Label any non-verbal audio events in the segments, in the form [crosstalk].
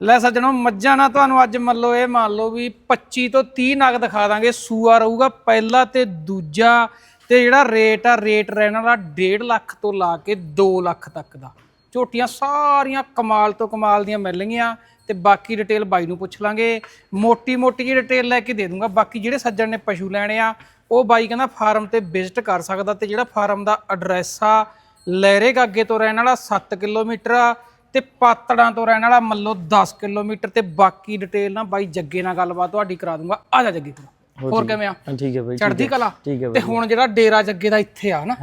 ਲੈ ਸੱਜਣੋ, ਮੱਝਾਂ ਨਾ ਤੁਹਾਨੂੰ ਅੱਜ ਮੰਨ ਲਓ ਇਹ ਮੰਨ ਲਓ ਵੀ 25 ਤੋਂ 30 ਨਗ ਦਿਖਾ ਦਾਂਗੇ। ਸੂਆ ਰਹੂਗਾ ਪਹਿਲਾ ਤੇ ਦੂਜਾ ਤੇ ਜਿਹੜਾ ਰੇਟ ਆ, ਰੇਟ ਰਹਿਣ ਵਾਲਾ 1.5 ਲੱਖ ਤੋਂ ਲਾ ਕੇ 2 ਲੱਖ ਤੱਕ ਦਾ। ਝੋਟੀਆਂ ਸਾਰੀਆਂ ਕਮਾਲ ਤੋਂ ਕਮਾਲ ਦੀਆਂ ਮਿਲਣਗੀਆਂ ਤੇ ਬਾਕੀ ਡਿਟੇਲ ਬਾਈ ਨੂੰ ਪੁੱਛ ਲਾਂਗੇ। ਮੋਟੀ ਮੋਟੀ ਜਿਹੀ ਡਿਟੇਲ ਲੈ ਕੇ ਦੇ ਦੂੰਗਾ। ਬਾਕੀ ਜਿਹੜੇ ਸੱਜਣ ਨੇ ਪਸ਼ੂ ਲੈਣੇ ਆ, ਉਹ ਬਾਈ ਕਹਿੰਦਾ ਫਾਰਮ ਤੇ ਵਿਜ਼ਿਟ ਕਰ ਸਕਦਾ ਤੇ ਜਿਹੜਾ ਫਾਰਮ ਦਾ ਐਡਰੈਸ ਆ, ਲਹਿਰੇ ਗਾਗੇ ਤੋਂ ਰਹਿਣ ਵਾਲਾ 7 ਕਿਲੋਮੀਟਰ ਆ ਤੇ ਪਾਤੜਾਂ ਤੋਂ ਰਹਿਣ ਵਾਲਾ ਮੱਲੋ 10 ਕਿਲੋਮੀਟਰ ਤੇ ਬਾਕੀ ਡਿਟੇਲ ਨਾ ਬਾਈ ਜੱਗੇ ਨਾਲ ਗੱਲਬਾਤ ਤੁਹਾਡੀ ਕਰਾ ਦੂੰਗਾ। ਆ ਜਾ ਜੱਗੇ ਕੋਲ। ਹੋਰ ਕਿਵੇਂ ਆ? ਠੀਕ ਹੈ ਬਾਈ ਚੜਦੀ ਕਲਾ? ਤੇ ਹੁਣ ਜਿਹੜਾ ਡੇਰਾ ਜੱਗੇ ਦਾ ਇੱਥੇ ਆ ਨਾ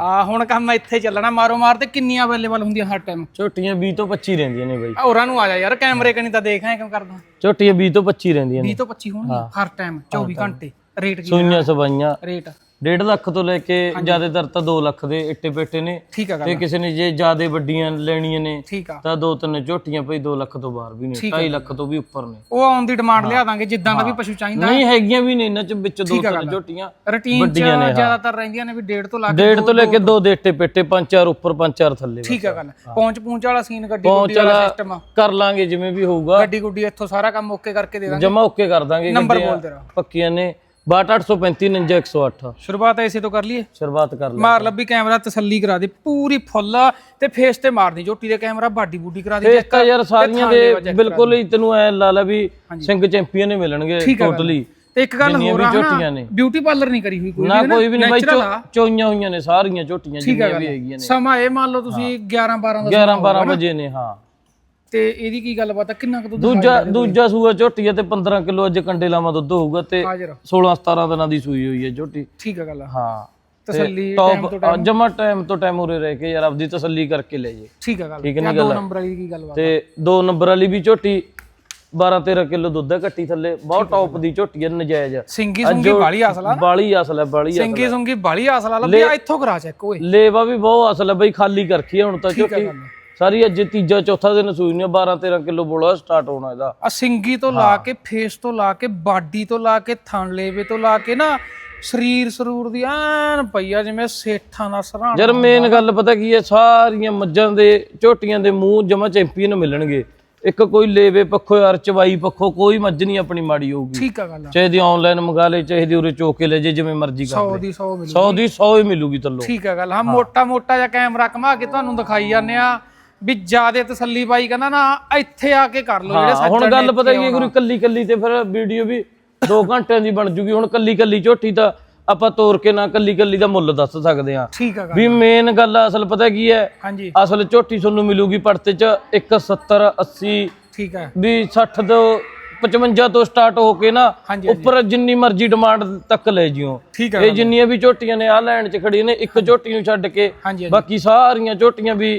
ਆ ਹੁਣ ਕੰਮ ਇੱਥੇ ਚੱਲਣਾ ਮਾਰੋ ਮਾਰ ਤੇ ਕਿੰਨੀਆਂ ਅਵੇਲੇਬਲ ਹੁੰਦੀਆਂ ਹਰ ਟਾਈਮ ਝੋਟੀਆਂ 20 ਤੋਂ 25 ਰਹਿੰਦੀਆਂ ਨੇ ਬਾਈ। ਹੋਰਾਂ ਨੂੰ ਆ ਜਾ ਯਾਰ ਕੈਮਰੇ ਕਨੀ ਤਾਂ ਦੇਖ ਐ ਕਿਉਂ ਕਰਦਾ? ਝੋਟੀਆਂ 20 ਤੋਂ 25 ਰਹਿੰਦੀਆਂ ਨੇ। 20 ਤੋਂ 25 ਹੋਣਗੀਆਂ ਹਰ ਟਾਈਮ 24 ਘੰਟੇ। ਰੇਟ ਕੀ ਸੂਈਆਂ ਸਵਾਈਆਂ। ਰੇਟ 1.5 ਲੱਖ ਤੋਂ ਲੈ ਕੇ ਜ਼ਿਆਦਾਤਰ ਤਾਂ 2 ਲੱਖ ਦੇ ਇੱਟੇ ਪੇਟੇ ਨੇ। ਠੀਕ ਆ ਗੱਲ ਤੇ ਕਿਸੇ ਨੇ ਜੇ ਜ਼ਿਆਦੇ ਵੱਡੀਆਂ ਲੈਣੀਆਂ ਨੇ ਠੀਕ ਆ। ਤਾਂ ਦੋ ਤਿੰਨ ਝੋਟੀਆਂ ਭਈ 2 ਲੱਖ ਤੋਂ ਬਾਹਰ ਵੀ ਨੇ 2.5 ਲੱਖ ਤੋਂ ਵੀ ਉੱਪਰ ਨੇ। ਉਹ ਆਨ ਦੀ ਡਿਮਾਂਡ ਲਿਆ ਦਾਂਗੇ ਜਿੱਦਾਂ ਦਾ ਵੀ ਪਸ਼ੂ ਚਾਹੀਦਾ ਨਹੀਂ ਹੈਗੀਆਂ ਵੀ ਨੇ ਇਹਨਾਂ ਚ ਵਿੱਚ ਦੋ ਤਿੰਨ ਝੋਟੀਆਂ ਰੁਟੀਨ ਚ ਜ਼ਿਆਦਾਤਰ ਰਹਿੰਦੀਆਂ ਨੇ ਵੀ ਡੇਢ ਤੋਂ ਲੱਗ ਡੇਢ ਤੋਂ ਲੈ ਕੇ ਦੋ ਦੇ ਇੱਟੇ ਪੇਟੇ ਪੰਜ ਚਾਰ ਉੱਪਰ ਪੰਜ ਚਾਰ ਥੱਲੇ ਠੀਕ ਆ ਗੱਲ। ਪਹੁੰਚ ਪਹੁੰਚ ਵਾਲਾ ਸੀਨ ਗੱਡੀ ਗੁੱਡੀ ਵਾਲਾ ਚਲਾ ਸਿਸਟਮ ਆ। ਕਰ ਲਾਂਗੇ ਜਿਵੇਂ ਵੀ ਹੋਊਗਾ। ਗੱਡੀ ਗੁੱਡੀ ਇੱਥੋਂ ਸਾਰਾ ਕੰਮ ਓਕੇ ਕਰਕੇ ਦੇ ਦਾਂਗੇ। ਜਮਾ ਓਕੇ ਕਰ ਦਾਂਗੇ ਨੰਬਰ ਗੱਡੀਆਂ ਬੋਲ ਤੇਰਾ ਪੱਕੀਆਂ ਨੇ। 62835 108 ਸ਼ੁਰੂਆਤ ਐਸੇ ਤੋਂ ਕਰ ਲਈਏ? ਸ਼ੁਰੂਆਤ ਕਰ ਲਾ ਮਾਰ ਲੱਭੀ ਕੈਮਰਾ ਤਸੱਲੀ ਕਰਾ ਦੇ ਪੂਰੀ ਫੁੱਲ ਤੇ ਫੇਸ ਤੇ ਮਾਰਦੀ ਝੋਟੀ ਦੇ ਕੈਮਰਾ ਬਾਡੀ ਬੂਡੀ ਕਰਾ ਦੇ ਇਸ ਤਾਂ ਯਾਰ ਸਾਰੀਆਂ ਦੇ ਬਿਲਕੁਲ ਹੀ ਤੈਨੂੰ ਐ ਲਾ ਲਾ ਵੀ ਸਿੰਘ ਚੈਂਪੀਅਨ ਹੀ ਮਿਲਣਗੇ ਟੋਟਲੀ ਤੇ ਇੱਕ ਗੱਲ ਹੋਰ ਆ ਝੋਟੀਆਂ ਨੇ। ਬਿਊਟੀ ਪਾਰਲਰ ਨਹੀਂ ਕਰੀ ਹੋਈ ਕੋਈ ਨਾ ਵੀ ਕੋਈ ਵੀ ਨਹੀਂ ਬਾਈ natural ਆ। ਚੋਈਆਂ ਹੋਈਆਂ ਨੇ ਸਾਰੀਆਂ ਝੋਟੀਆਂ ਜਿੰਨੀਆਂ ਵੀ ਹੈਗੀਆਂ ਨੇ। ਸਮਾਂ ਇਹ ਮੰਨ ਲਓ ਤੁਸੀਂ 11 12 ਦਾ 11 12 ਵਜੇ ਨੇ ਹਾਂ। ਤੇ ਇਹਦੀ ਕੀ ਗੱਲਬਾਤ ਆ? ਕਿੰਨਾ ਕੁ ਦੁੱਧ ਦੂਜਾ ਦੂਜਾ ਸੂਆ ਝੋਟੀ ਤੇ 15 ਕਿਲੋ ਅੱਜ ਕੰਡੇ ਲਾਵਾਂ ਦੁੱਧ ਹੋਊਗਾ ਤੇ ਹਾਜ਼ਰ 16 17 ਦਿਨਾਂ ਦੀ ਸੂਈ ਹੋਈ ਹੈ ਝੋਟੀ। ਠੀਕ ਆ ਗੱਲ ਆ। ਹਾਂ। ਤਸੱਲੀ ਟਾਈਮ ਤੋਂ ਟੌਪ ਜਮਾ ਟਾਈਮ ਤੋਂ ਟਾਈਮ ਉਰੇ ਰਹਿ ਕੇ ਯਾਰ ਆਪਦੀ ਤਸੱਲੀ ਕਰਕੇ ਲੈ ਜੇ। ਠੀਕ ਆ ਗੱਲ। ਠੀਕ ਹੈ ਆ ਦੋ ਨੰਬਰ ਵਾਲੀ ਕੀ ਗੱਲਬਾਤ ਤੇ ਦੋ ਨੰਬਰ ਵਾਲੀ ਵੀ ਝੋਟੀ 12 13 ਕਿਲੋ ਦੁੱਧ ਹੈ ਕੱਟੀ ਥੱਲੇ। ਬਹੁਤ ਟੌਪ ਦੀ ਝੋਟੀ ਹੈ ਨਜਾਇਜ਼ ਸਿੰਗੀ ਸੁੰਗੀ ਬਾਲੀ ਅਸਲਾ ਬਾਲੀ ਅਸਲ ਹੈ ਬਾਲੀ ਅਸਲ ਸਿੰਗੀ ਸੁੰਗੀ ਬਾਲੀ ਅਸਲਾ ਲੱਭਿਆ ਇੱਥੋਂ ਕਰਾ ਚੈੱਕ ਓਏ। ਲੇਵਾ ਵੀ ਬਹੁਤ ਅਸਲ ਹੈ ਬਈ ਖਾਲੀ ਕਰ ਰੱਖੀ ਹੈ ਹੁਣ ਤਾਂ ਝੋਟੀ ਸਾਰੀ ਅੱਜ ਤੀਜਾ ਚੌਥਾ ਦਿਨ ਸੂਈ ਨੇ 12 13 ਕਿਲੋ ਬੋਲਾ ਸਟਾਰਟ ਹੋਣਾ ਇਹਦਾ। ਆ ਸਿੰਗੀ ਤੋਂ ਲਾ ਕੇ ਫੇਸ ਤੋਂ ਲਾ ਕੇ ਬਾਡੀ ਤੋਂ ਲਾ ਕੇ ਥਣ ਲੇਵੇ ਤੋਂ ਲਾ ਕੇ ਨਾ ਸਰੀਰ ਸਰੂਰ ਦੀ ਐਨ ਪਈਆ ਜਿਵੇਂ ਸੇਠਾਂ ਦਾ ਸਰਾਣਾ ਯਾਰ ਮੇਨ ਗੱਲ ਪਤਾ ਕੀ ਹੈ ਸਾਰੀਆਂ ਮੱਝਾਂ ਦੇ ਝੋਟੀਆਂ ਦੇ ਮੂੰਹ ਜਮਾ ਚੈਂਪੀਅਨ ਮਿਲਣਗੇ। ਇੱਕ ਕੋਈ ਲੇਵੇ ਪੱਖੋ ਯਾਰ ਚਵਾਈ ਪੱਖੋ ਕੋਈ ਮੱਝ ਨਹੀਂ ਆਪਣੀ ਮਾੜੀ ਹੋਊਗੀ। ਠੀਕ ਆ ਗੱਲ ਚਾਹੇ ਦੀ ਆਨਲਾਈਨ ਮੰਗਾ ਲੈ ਚਾਹੇ ਦੀ ਉਰੇ ਚੋਕ ਕੇ ਲੈ ਜੇ ਜਿਵੇਂ ਮਰਜ਼ੀ ਕਰ 100 ਦੀ 100 ਮਿਲੂ 100 ਦੀ 100 ਹੀ ਮਿਲੂਗੀ ਤੱਲੋ। ਠੀਕ ਆ ਗੱਲ ਹਾਂ। ਮੋਟਾ ਮੋਟਾ ਜਿਹਾ ਕੈਮਰਾ ਘਮਾ ਕੇ ਤੁਹਾਨੂੰ ਦਿਖਾਈ ਜਾਂਦੇ ਆ। ਵੀ ਜਿਆਦੇ ਤਸੱਲੀ ਬਾਈ ਕਹਿੰਦਾ ਨਾ ਇੱਥੇ ਆ ਕੇ ਕਰ ਲਓ ਜਿਹੜੇ ਹਾਂ ਹੁਣ ਗੱਲ ਪਤਾ ਕੀ ਹੈ ਗੁਰੂ ਕੱਲੀ ਕੱਲੀ ਤੇ ਫਿਰ ਵੀਡੀਓ ਵੀ 2 [laughs] ਘੰਟਿਆਂ ਦੀ ਬਣ ਜੂਗੀ ਹੁਣ ਕੱਲੀ ਕੱਲੀ ਝੋਟੀ ਤਾਂ ਆਪਾਂ ਤੋੜ ਕੇ ਨਾ ਕੱਲੀ ਕੱਲੀ ਦਾ ਮੁੱਲ ਦੱਸ ਸਕਦੇ ਆ ਠੀਕ ਆ ਗੱਲ। ਵੀ ਮੇਨ ਗੱਲ ਅਸਲ ਪਤਾ ਕੀ ਹੈ ਹਾਂਜੀ। ਅਸਲ ਝੋਟੀ ਤੁਹਾਨੂੰ ਮਿਲੂਗੀ ਪੜਤੇ ਚ 170 80 ਠੀਕ ਆ ਵੀ 60 ਤੋਂ 55 ਤੋਂ ਸਟਾਰਟ ਹੋ ਕੇ ਨਾ ਉੱਪਰ ਜਿੰਨੀ ਮਰਜ਼ੀ ਡਿਮਾਂਡ ਤੱਕ ਲੈ ਜਿਓ। ਇਹ ਜਿੰਨੀਆਂ ਵੀ ਝੋਟੀਆਂ ਨੇ ਆ ਲੈਣ ਚ ਖੜੀਆਂ ਨੇ ਇੱਕ ਝੋਟੀ ਨੂੰ ਛੱਡ ਕੇ ਬਾਕੀ ਸਾਰੀਆਂ ਝੋਟੀਆਂ ਵੀ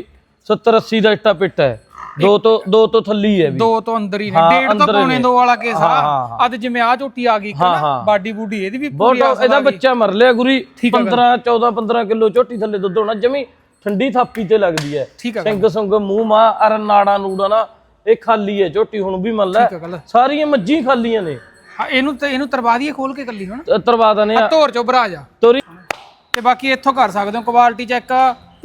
70 80 ਦਾ ਇੱਟਾ ਪਿੱਟਾ ਹੈ। ਦੋ ਤੋਂ ਦੋ ਤੋਂ ਥੱਲੀ ਹੈ ਵੀ। ਦੋ ਤੋਂ ਅੰਦਰ ਹੀ ਨੇ। ਡੇਢ ਤੋਂ ਪੌਣੇ ਦੋ ਵਾਲਾ ਕੇਸ ਆ। ਅੱਜ ਜਿਵੇਂ ਆ ਝੋਟੀ ਆ ਗਈ ਇੱਕ ਨਾ ਬਾਡੀ ਬੂਡੀ ਇਹਦੀ ਵੀ ਪੂਰੀ ਬਹੁਤ ਇਹਦਾ ਬੱਚਾ ਮਰ ਲਿਆ ਗੁਰੀ। ਠੀਕ ਆ 15 14 15 ਕਿਲੋ ਝੋਟੀ ਥੱਲੇ ਦੁੱਧ ਹੋਣਾ ਜਮੀ ਠੰਡੀ ਥਾਪੀ ਤੇ ਲੱਗਦੀ ਹੈ। ਠੀਕ ਆ ਸਿੰਘ ਸੰਗ ਮੂੰਹ ਮਾ ਅਰ ਨਾੜਾ ਨੂੜਾ ਨਾ ਇਹ ਖਾਲੀ ਹੈ ਝੋਟੀ ਹੁਣ ਵੀ ਮੰਨ ਲੈ ਠੀਕ ਆ ਗੱਲ। ਸਾਰੀਆਂ ਮੱਝੀ ਖਾਲੀਆਂ ਨੇ। ਹਾਂ ਇਹਨੂੰ ਤੇ ਇਹਨੂੰ ਤਰਵਾ ਦਈਏ ਖੋਲ ਕੇ ਕੱਲੀ ਹੁਣ। ਤਰਵਾ ਦਨੇ ਆ ਧੋਰ ਚੋਂ ਭਰਾ ਜਾ। ਤੋਰੀ ਤੇ ਬਾਕੀ ਇੱਥੋਂ ਕਰ ਸਕਦੇ ਹੋ ਕੁਆਲਿਟੀ ਚੈੱਕ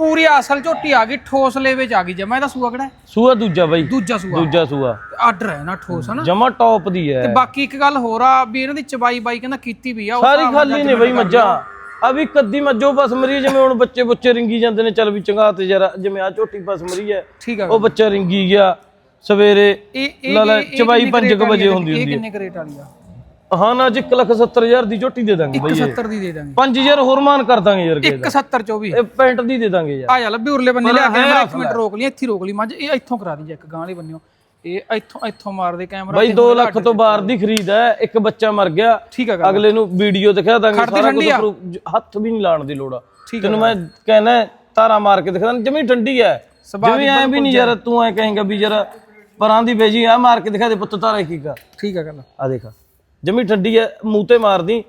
ਪੂਰੀ ਅਸਲ ਝੋਟੀ ਆ ਗਈ ਠੋਸ ਲੇਵੇ ਚ ਆ ਗਈ ਜਮਾ ਇਹਦਾ ਸੂਆ ਕਿਹੜਾ ਹੈ? ਸੂਆ ਦੂਜਾ ਬਾਈ। ਦੂਜਾ ਸੂਆ। ਦੂਜਾ ਸੂਆ। ਆਰਡਰ ਹੈ ਨਾ ਠੋਸ ਹਨਾ ਜਮਾ ਟੌਪ ਦੀ ਹੈ। ਤੇ ਬਾਕੀ ਇੱਕ ਗੱਲ ਹੋਰ ਆ ਵੀ ਇਹਨਾਂ ਦੀ ਚਬਾਈ ਬਾਈ ਕਹਿੰਦਾ ਕੀਤੀ ਵੀ ਆ ਉਹ ਸਾਰੀ ਖਾਲੀ ਨੇ ਬਈ ਮੱਝਾਂ। ਆ ਵੀ ਕੱਦੀ ਮੱਝੋ ਬਸ ਮਰੀ ਜਿਵੇਂ ਹੁਣ ਬੱਚੇ ਬੁੱਚੇ ਰਿੰਗੀ ਜਾਂਦੇ ਨੇ ਚੱਲ ਵੀ ਚੰਗਾ ਤੇ ਜਰਾ ਜਿਵੇਂ ਆ ਝੋਟੀ ਬਸ ਮਰੀ ਹੈ ਠੀਕ ਆ। ਉਹ ਬੱਚਾ ਰਿੰਗੀ ਗਿਆ ਸਵੇਰੇ ਇਹ ਇਹ ਲਾ ਲੈ ਇਹ- ਇਹ ਚਬਾਈ ਕਿੰਨੇ 5 ਕਰੇਟ ਵਜੇ ਵਾਲੀ ਆ? ਹੁੰਦੀ ਇਹ ਹੁੰਦੀ ਕਿੰਨੇ ਕਰੇਟ ਵਾਲੀ ਆ? ਹਾਂ ਨਾ ਅੱਜ 170000 ਦੀ ਝੋਟੀ ਦੇ ਦਾਂਗੇ ਬਈ 70 ਦੀ ਦੇ ਦਾਂਗੇ। 5000 ਹੋਰ ਮਾਨ ਕਰ ਦਾਂਗੇ ਯਾਰ ਕੇ 170 24 ਇਹ ਪੈਂਟ ਦੀ ਦੇ ਦਾਂਗੇ ਯਾਰ। ਆ ਜਾ ਲੱਭੀ ਉਰਲੇ ਬੰਨੇ ਲਿਆ ਕੈਮਰਾ ਇੱਕ ਮਿੰਟ ਰੋਕ ਲਈ ਇੱਥੇ ਰੋਕ ਲਈ। ਮੱਝ ਇਹ ਇੱਥੋਂ ਕਰਾ ਦੀ ਚੈੱਕ ਗਾਂ ਵਾਲੀ ਬੰਨਿਓ। ਇਹ ਇੱਥੋਂ ਇੱਥੋਂ ਮਾਰਦੇ ਕੈਮਰਾ ਬਈ 2 ਲੱਖ ਤੋਂ ਬਾਹਰ ਦੀ ਖਰੀਦ ਹੈ ਇੱਕ ਬੱਚਾ ਮਰ ਗਿਆ। ਠੀਕ ਅਗਲੇ ਨੂੰ ਵੀਡੀਓ ਦਿਖਾ ਦਾਂਗੇ ਸਾਰਾ ਕੁਝ ਜ- ਹੱਥ ਵੀ ਨਹੀਂ ਲਾਉਣ ਦੀ ਲੋੜ ਆ। ਤੈਨੂੰ ਮੈਂ ਕਹਿਣਾ ਤਾਰਾ ਮਾਰ ਕੇ ਦਿਖਾ ਦਾਂ ਜਮੀ ਠੰਡੀ ਹੈ। ਜਿਵੇਂ ਐ ਵੀ ਨਹੀਂ ਯਾਰ ਤੂੰ ਐ ਕਹੇਂਗਾ ਵੀ ਯਾਰ ਪਰਾਂ ਦੀ ਬੇਜੀ ਆ ਮਾਰ ਕੇ ਦਿਖਾ ਦੇ ਪੁੱਤ ਤਾਰਾ ਕੀ ਕਾ ਠੀਕ ਆ ਗੱਲ ਆ। ਦੇਖ ਜਮੀ ਠੰਡੀ ਹੈ ਮੂੰਹ ਤੇ ਮਾਰਦੀ।